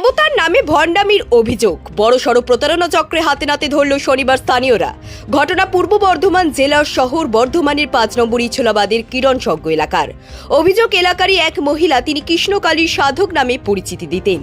দেবতার নামে ভণ্ডামির অভিযোগ। বড়সড় প্রতারণা চক্রে হাতে নাতে ধরল শনিবার স্থানীয়রা। ঘটনা পূর্ব বর্ধমান জেলার শহর বর্ধমানের পাঁচ নম্বর ইছলাবাদের কিরণসজ্ঞ এলাকার। অভিযোগ, এলাকারই এক মহিলা তিনি কৃষ্ণকালীর সাধক নামে পরিচিতি দিতেন।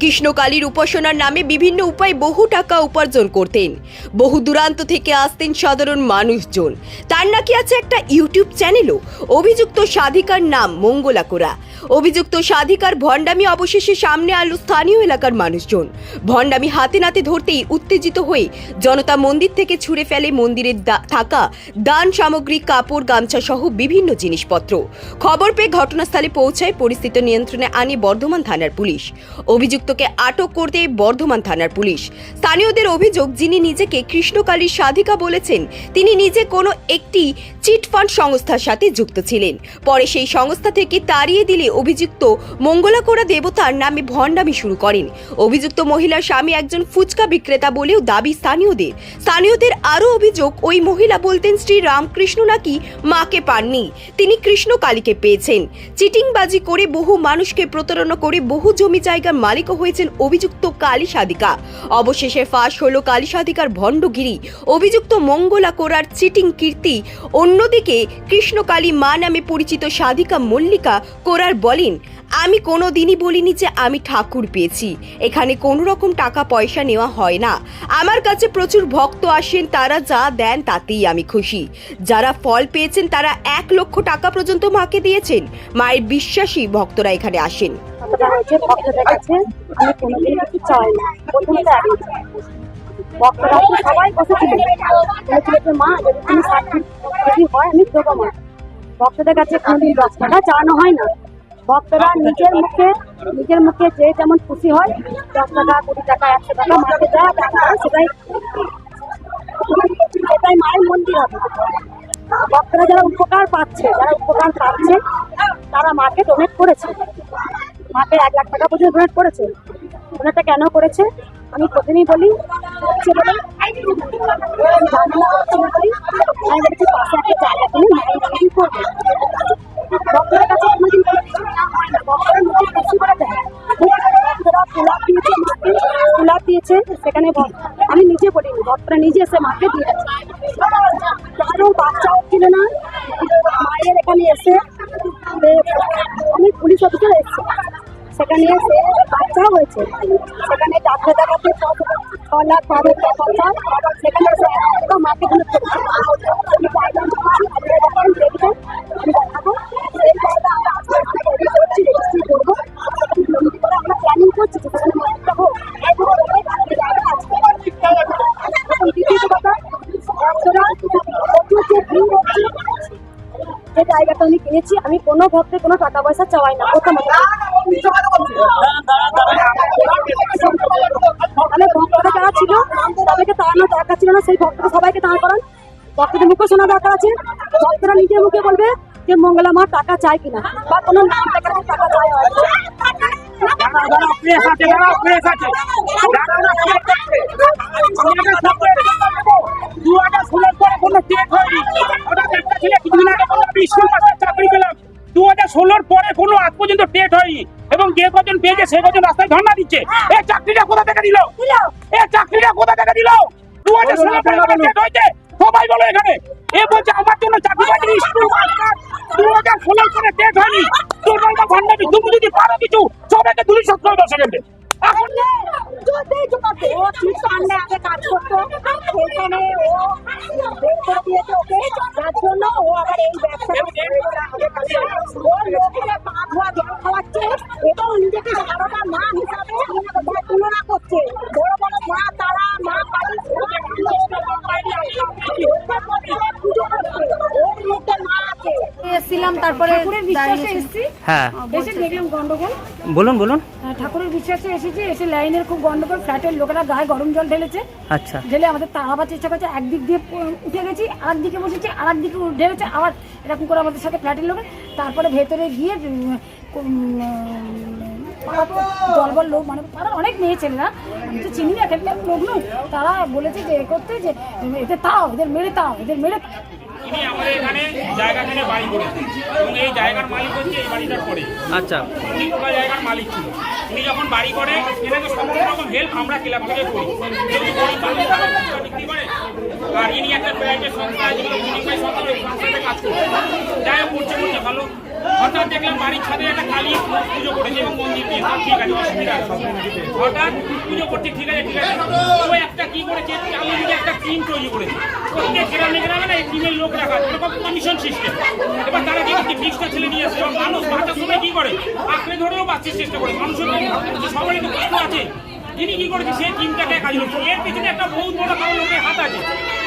কৃষ্ণকালীর উপাসনার নামে বিভিন্ন উপায়ে বহু টাকা উপার্জন করতেন। বহু দূরান্ত থেকে আসতেন সাধারণ মানুষজন। তার নাকি আছে একটা ইউটিউব চ্যানেলও। অভিযুক্ত সাধিকার নাম মঙ্গলা কোরা অভিযুক্ত সাধিকার ভণ্ডামি অবশেষে সামনে আলো স্থানীয় এলাকার মানুষজন। ভণ্ডামি হাতে নাতে ধরতেই উত্তেজিত হয়ে জনতা মন্দির থেকে ছুঁড়ে ফেলে মন্দিরের থাকা দান সামগ্রী, কাপড়, গামছা সহ বিভিন্ন জিনিসপত্র। খবর পেয়ে ঘটনাস্থলে পৌঁছায় পরিস্থিতি নিয়ন্ত্রণে আনে বর্ধমান থানার পুলিশ। অভিযুক্তকে আটক করতে বর্ধমান থানার পুলিশ। স্থানীয়দের অভিযোগ, যিনি নিজেকে কৃষ্ণকালীর সাধিকা বলেছেন, তিনি নিজে কোনো একটি চিটফান্ড সংস্থার সাথে যুক্ত ছিলেন। পরে সেই সংস্থা থেকে তাড়িয়ে দিলে অভিযুক্ত মঙ্গলাকোড়া দেবতার নামে ভণ্ডামি শুরু করেন। অভিযুক্ত মহিলার স্বামী একজন ফুচকা বিক্রেতা বলেও দাবি স্থানীয়দের। স্থানীয়দের আরও অভিযোগ, ওই মহিলা বলতেন, শ্রী রামকৃষ্ণ নাকি মাকে পাননি। তিনি কৃষ্ণ কালীকে পেয়েছেন। চিটিংবাজি করে বহু মানুষকে প্রতারণা করে বহু জমি জায়গার মালিকও হয়েছেন অভিযুক্ত কালী সাধিকা। অবশেষে ফাঁস হল কালী সাধিকার ভণ্ডগিরি। অভিযুক্ত মঙ্গলা কোরার চিটিং কীর্তি অন্যদিকে কৃষ্ণকালী মা নামে পরিচিত সাধিকা মল্লিকা কোরার বলেন, আমি কোনো দিনই বলিনি যে আমি ঠাকুর পেয়েছি। এখানে কোনো রকম টাকা পয়সা নেওয়া হয় না। আমার কাছে প্রচুর ভক্ত আসেন, তারা যা দেন তাতেই আমি খুশি। যারা ফল পেয়েছেন, তারা এক লক্ষ টাকা পর্যন্ত মাকে দিয়েছেন। মায়ের বিশ্বাসী ভক্তরা এখানে আসেন। ভক্তদের কাছে কোনোদিন হয় না। ভক্তরা নিজের মুখে নিজের মুখে যে যেমন খুশি হয়, দশ টাকা, কুড়ি টাকা, একশো টাকা মাকে যা টাকা সেটাই সেটাই মায়ের মন্দির হবে। ভক্তরা যারা উপকার পাচ্ছে, যারা উপকার পাচ্ছে, তারা মাকে ডোনেট করেছে। মাকে এক লাখ টাকা পর্যন্ত ডোনেট করেছে। ডোনেটটা কেন করেছে? আমি প্রথমেই বলি পাশে একটা জায়গা ভক্তদের কাছে কোনোদিন গোলাপ দিয়েছে মাকে গোলাপ সেখানে আমি নিজে বলিনি ভক্তরা নিজে এসে মাকে দিয়েছে কারও বাচ্চাও ছিল না মায়ের এখানে এসে আমি পুলিশ অফিসার এসেছি সেখানে এসে বাচ্চা হয়েছে। সেখানে ডাক্তার দেখাতে ছ- লাখ বারো লাখ খরচা সেখানে এসে এক টাকা মাকে দিতে হচ্ছে। আমি guideline দিচ্ছি, আপনারা যখন দেখবেন, আমি দেখাবো। সেই জায়গায় আমরা আস্তে আস্তে তৈরি করছি, registry করব। তৈরি করে আমরা planning করছি যে সেখানে মায়েরটা হোক। এরপরে ওই বাচ্চা জায়গা আছে। এখন দ্বিতীয় কথা, ভক্তরা প্রচুর যে ভিড় হচ্ছে, যে জায়গাটা আমি কিনেছি, আমি কোনো ভক্তে কোনো টাকা পয়সা চাওয়াই না। প্রথমত তাহলে ভক্তরা যারা ছিল, তাদেরকে তাড়ানোর দরকার ছিল না। সেই ভক্তরা সবাইকে দাঁড় করান ভক্তদের মুখে শোনা দরকার আছে। ভক্তরা নিজের মুখে বলবে যে, মঙ্গলা মা, টাকা চায় কিনা? বা কোনো দেখাতে টাকা চায় পেয়েছে সে কজন রাস্তায় ধর্ণা দিচ্ছে এই চাকরিটা কোথা থেকে দিল এই চাকরিটা কোথা থেকে দিল দু হাজার সবাই বলো এখানে এ বলছে আমার জন্য চাকরি পাইনি দু হাজার ষোলোর পরে টেট হয়নি দুর্বল বা ভণ্ডামি তুমি যদি পারো কিছু সবাইকে তুলি সত্তর দশ সেকেন্ডে এখন ও ঠিক সামনে আগে কাজ করতো সেখানে ও করে দিয়েছে ওকে যার জন্য ও আবার এই ব্যবসা ও লোককে পা ধোয়া জল খাওয়াচ্ছে এবং নিজেকে সারদা মা হিসাবে তার তুলনা করছে বড় বড় মা তারা মা কালী পুজো করছে ওর মধ্যে মা আছে তারপরে হ্যাঁ। এসে দেখলাম গন্ডগোল। বলুন বলুন। ঠাকুরের বিশ্বাসে এসেছি এসে লাইনের খুব গন্ডগোল ফ্ল্যাটের লোকেরা গায়ে গরম জল ঢেলেছে। আচ্ছা। ঢেলে আমাদের তাড়াবার চেষ্টা করছে একদিক দিয়ে উঠে গেছি আর দিকে বসেছি আর দিকে ঢেলেছে আবার এরকম করে আমাদের সাথে ফ্ল্যাটের লোক তারপরে ভেতরে গিয়ে দলবল লোক মানে পাড়ার অনেক মেয়ে ছেলেরা আমি তো চিনি না এখানকার লোক নয় তারা বলেছে যে এ করতে যে এদের তাও এদের মেরে তাও এদের মেরে তিনি আমাদের এখানে জায়গা কিনে বাড়ি করেছেন। এবং এই জায়গার মালিক হচ্ছে এই বাড়িটার পরে। আচ্ছা। উনি পুরো জায়গার মালিক ছিল। উনি যখন বাড়ি করে এনাকে সমস্ত রকম হেল্প আমরা ক্লাব থেকে করি। যেহেতু গরিব মানুষ তারা ফুচকা বিক্রি করে আর ইনি একটা প্রাইভেট সংস্থা যেগুলো বিনিময় সংস্থা ওই সংস্থাতে কাজ করে যাই হোক করছে করছে ভালো। হঠাৎ দেখলাম বাড়ির ছাদে একটা কালী পুজো করেছে এবং মন্দির দিয়ে। ঠিক আছে, অসুবিধা হঠাৎ পুজো করছে, ঠিক আছে ঠিক আছে। ও একটা কি করেছে চালু দিয়ে একটা টিম তৈরি করেছে। প্রত্যেক গ্রামে গ্রামে না এই টিমের লোক রাখা এরকম কমিশন সিস্টেম এবার তারা কি করছে বিশটা ছেলে নিয়ে এবার মানুষ বাঁচার সময় কি করে? আঁকড়ে ধরেও বাঁচার চেষ্টা করে, মানুষের সবারই তো কষ্ট আছে। তিনি কি করেছে, সেই টিমটাকে কাজ করছে এর পিছনে একটা বহুত বড় কারও লোকের হাত আছে।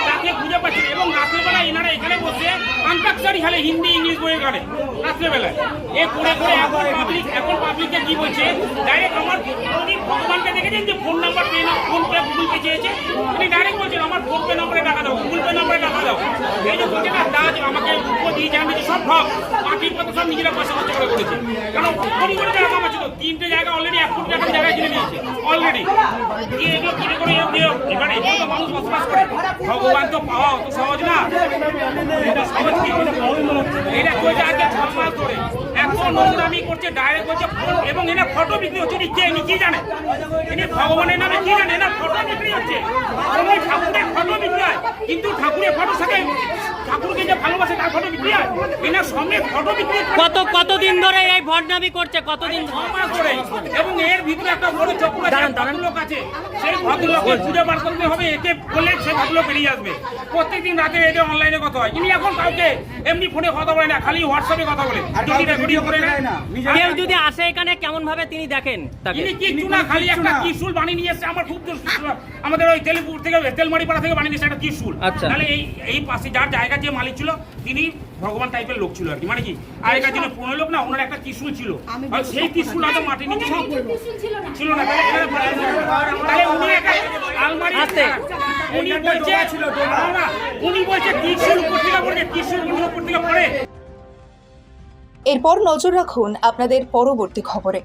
তাকে খুঁজে পাচ্ছেন এবং রাত্রেবেলা এনারা এখানে বসে আন্তাক্ষরি খেলে, হিন্দি, ইংলিশ বইয়ে গেলে রাত্রেবেলায়। এ করে করে এখন পাবলিক এখন পাবলিককে কি বলছে? ডাইরেক্ট আমার উনি ভগবানকে দেখেছেন যে ফোন নাম্বার পেয়ে না ফোন পে গুগল পে চেয়েছে। উনি ডাইরেক্ট বলছেন, আমার ফোন পে নম্বরে টাকা দাও গুগল পে নম্বরে টাকা দাও। এই যে বলছে না আমাকে উপর দিয়ে যান সব ঠক মাটির কথা সব নিজেরা পয়সা খরচ করে করেছে। কারণ কোটি কোটি টাকা কামাচ্ছে তো তিনটে জায়গা অলরেডি এক কোটি টাকার জায়গায় কিনে নিয়েছে অলরেডি এগুলো কিনে করে এ- এ- এবারে এগুলো তো মানুষ বসবাস করে। ভগবান অত সহজ না। এটা সহজ কি? এটা মাস ধরে এত নোংরামি করছে ডাইরেক্ট করছে এবং এনে ফটো বিক্রি হচ্ছে। কে ইনি কি জানে? ইনি ভগবানের নামে কি জানে? না, ফটো বিক্রি হচ্ছে। ঠাকুরের ফটো বিক্রি হয় কিন্তু ঠাকুরের ফটো সাথে ঠাকুরকে যে ভালোবাসে তার ফটো বিক্রি হয়? এনার সামনে ফটো বিক্রি কত কতদিন ধরে এই ভটনামি করছে? কতদিন ধরে? এবং এর ভিতরে একটা বড় চক্র আছে সেই ভদ্রলোকের খুঁজে বার করতে হবে বললে সে ভদ্রলোক বেরিয়ে আসবে। প্রত্যেকদিন রাতে এটা অনলাইনে কথা হয়। ইনি এখন কাউকে এমনি ফোনে কথা বলে না খালি হোয়াটসঅ্যাপে কথা বলে। যদি ভিডিও করে না কেউ যদি আসে এখানে কেমন ভাবে তিনি দেখেন কিচ্ছু না খালি একটা ত্রিশুল বানিয়ে নিয়ে এসছে। আমার খুব আমাদের ওই তেলপুর থেকে তেলমারি পাড়া থেকে বানিয়ে নিয়ে এসছে একটা ত্রিশুল। আচ্ছা। তাহলে এই এই পাশে যার জায়গার যে মালিক ছিল তিনি ভগবান টাইপের লোক ছিল আর কি। মানে কি? আগেকার দিনে পুরনো লোক না ওনার একটা ত্রিশুল ছিল। সেই ত্রিশুল হয়তো মাটি নিচে ছিল না। তাহলে উনি একটা আলমারি আস্তে। উনি বলছে উনি বলছে ত্রিশুল উপর থেকে পড়ে ত্রিশুল উপর থেকে পড়ে। এরপর নজর রাখুন আপনাদের পরবর্তী খবরে।